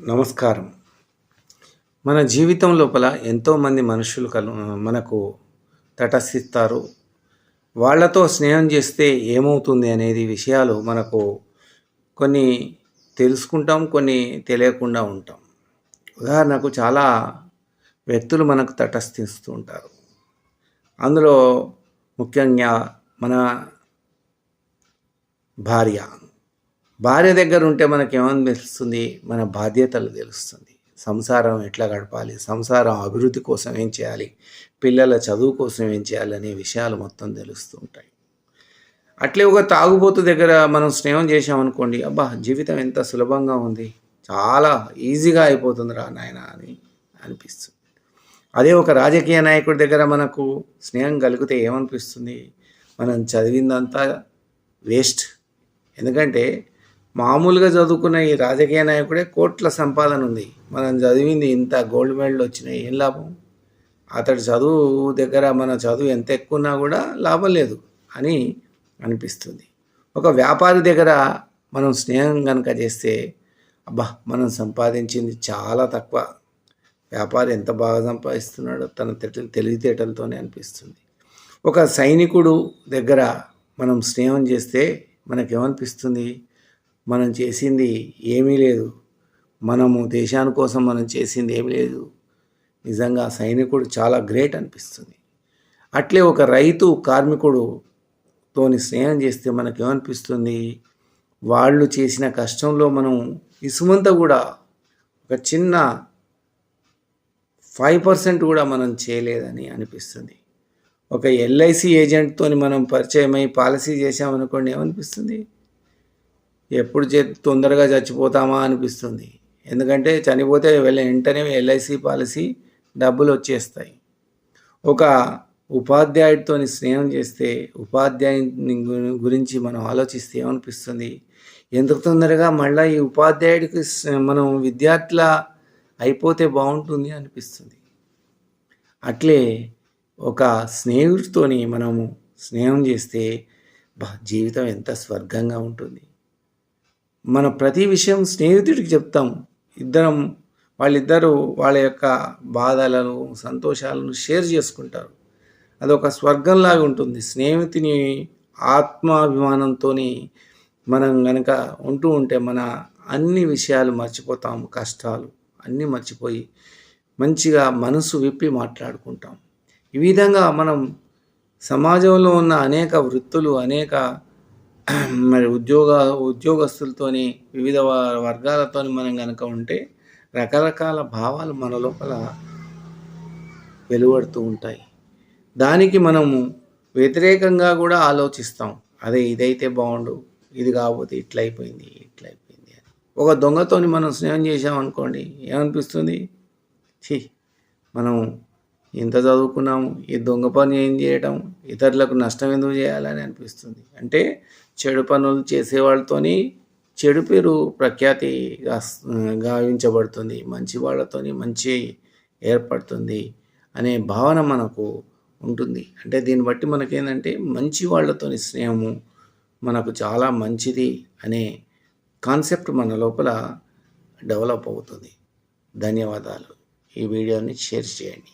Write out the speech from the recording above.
నమస్కారం. మన జీవితం లోపల ఎంతోమంది మనుషులు కలు మనకు తటస్థిస్తారు. వాళ్ళతో స్నేహం చేస్తే ఏమవుతుంది అనేది విషయాలు మనకు కొన్ని తెలుసుకుంటాం కొన్ని తెలియకుండా ఉంటాం. ఉదాహరణకు చాలా వ్యక్తులు మనకు తటస్థిస్తూ ఉంటారు. అందులో ముఖ్యంగా మన భార్య భార్య దగ్గర ఉంటే మనకేమని తెలుస్తుంది మన బాధ్యతలు తెలుస్తుంది. సంసారం ఎట్లా గడపాలి? సంసారం అభివృద్ధి కోసం ఏం చేయాలి? పిల్లల చదువు కోసం ఏం చేయాలి? అనే విషయాలు మొత్తం తెలుస్తూ ఉంటాయి. అట్లే ఒక తాగుబోతు దగ్గర మనం స్నేహం చేసామనుకోండి అబ్బా జీవితం ఎంత సులభంగా ఉంది. చాలా ఈజీగా అయిపోతుంది రా నాయన అని అనిపిస్తుంది. అదే ఒక రాజకీయ నాయకుడి దగ్గర మనకు స్నేహం కలిగితే ఏమనిపిస్తుంది? మనం చదివిందంతా వేస్ట్. ఎందుకంటే మామూలుగా చదువుకున్న ఈ రాజకీయ నాయకుడే కోట్ల సంపాదన ఉంది. మనం చదివింది ఇంత గోల్డ్ మెడల్ వచ్చినాయి ఏం లాభం? అతడి చదువు దగ్గర మన చదువు ఎంత ఎక్కువన్నా కూడా లాభం లేదు అని అనిపిస్తుంది. ఒక వ్యాపారి దగ్గర మనం స్నేహం కనుక చేస్తే అబ్బా మనం సంపాదించింది చాలా తక్కువ. వ్యాపారి ఎంత బాగా సంపాదిస్తున్నాడో తన తెట- తెలివితేటలతోనే అనిపిస్తుంది. ఒక సైనికుడు దగ్గర మనం స్నేహం చేస్తే మనకేమనిపిస్తుంది? మనం చేసింది ఏమీ లేదు. మనము దేశాని కోసం మనం చేసింది ఏమీ లేదు. నిజంగా సైనికుడు చాలా గ్రేట్ అనిపిస్తుంది. అట్లే ఒక రైతు కార్మికుడు తోని స్నేహం చేస్తే మనకేమనిపిస్తుంది? వాళ్ళు చేసిన కష్టంలో మనం ఇసుమంతా కూడా ఒక చిన్న ఫైవ్ పర్సెంట్ కూడా మనం చేయలేదని అనిపిస్తుంది. ఒక ఎల్ఐసి ఏజెంట్తోని మనం పరిచయం అయి పాలసీ చేసామనుకోండి ఏమనిపిస్తుంది? ఎప్పుడు చే తొందరగా చచ్చిపోతామా అనిపిస్తుంది. ఎందుకంటే చనిపోతే వెళ్ళ వెంటనే ఎల్ఐసి పాలసీ డబ్బులు వచ్చేస్తాయి. ఒక ఉపాధ్యాయుడితో స్నేహం చేస్తే ఉపాధ్యాయుని గురించి మనం ఆలోచిస్తే ఏమనిపిస్తుంది? ఎంత తొందరగా మళ్ళీ ఈ ఉపాధ్యాయుడికి మనం విద్యార్థుల అయిపోతే బాగుంటుంది అనిపిస్తుంది. అట్లే ఒక స్నేహితుడితోని మనము స్నేహం చేస్తే జీవితం ఎంత స్వర్గంగా ఉంటుంది. మన ప్రతి విషయం స్నేహితుడికి చెప్తాం. ఇద్దరం వాళ్ళిద్దరూ వాళ్ళ యొక్క బాధలను సంతోషాలను షేర్ చేసుకుంటారు. అదొక స్వర్గంలాగా ఉంటుంది. స్నేహితుని ఆత్మాభిమానంతో మనం గనక ఉంటూ ఉంటే మన అన్ని విషయాలు మర్చిపోతాం. కష్టాలు అన్నీ మర్చిపోయి మంచిగా మనసు విప్పి మాట్లాడుకుంటాం. ఈ విధంగా మనం సమాజంలో ఉన్న అనేక వృత్తులు అనేక మరి ఉద్యోగ ఉద్యోగస్తులతోని వివిధ వర్గాలతో వర్గాలతోని మనం కనుక ఉంటే రకరకాల భావాలు మన లోపల వెలువడుతూ ఉంటాయి. దానికి మనము వ్యతిరేకంగా కూడా ఆలోచిస్తాం. అదే ఇదైతే బాగుండు ఇది కాకపోతే ఇట్లయిపోయింది ఇట్లయిపోయింది ఇట్లా అయిపోయింది అని. ఒక దొంగతోని మనం స్నేహం చేసామనుకోండి ఏమనిపిస్తుంది? ఛీ మనం ఇంత చదువుకున్నాము ఈ దొంగ పని ఏం చేయటం ఇతరులకు నష్టం ఎందుకు చేయాలని అనిపిస్తుంది. అంటే చెడు పనులు చేసేవాళ్ళతోని చెడు పేరు ప్రఖ్యాతి గావించబడుతుంది. మంచి వాళ్ళతోని మంచి ఏర్పడుతుంది అనే భావన మనకు ఉంటుంది. అంటే దీన్ని బట్టి మనకేంటంటే మంచి వాళ్ళతోని స్నేహము మనకు చాలా మంచిది అనే కాన్సెప్ట్ మన లోపల డెవలప్ అవుతుంది. ధన్యవాదాలు. ఈ వీడియోని షేర్ చేయండి.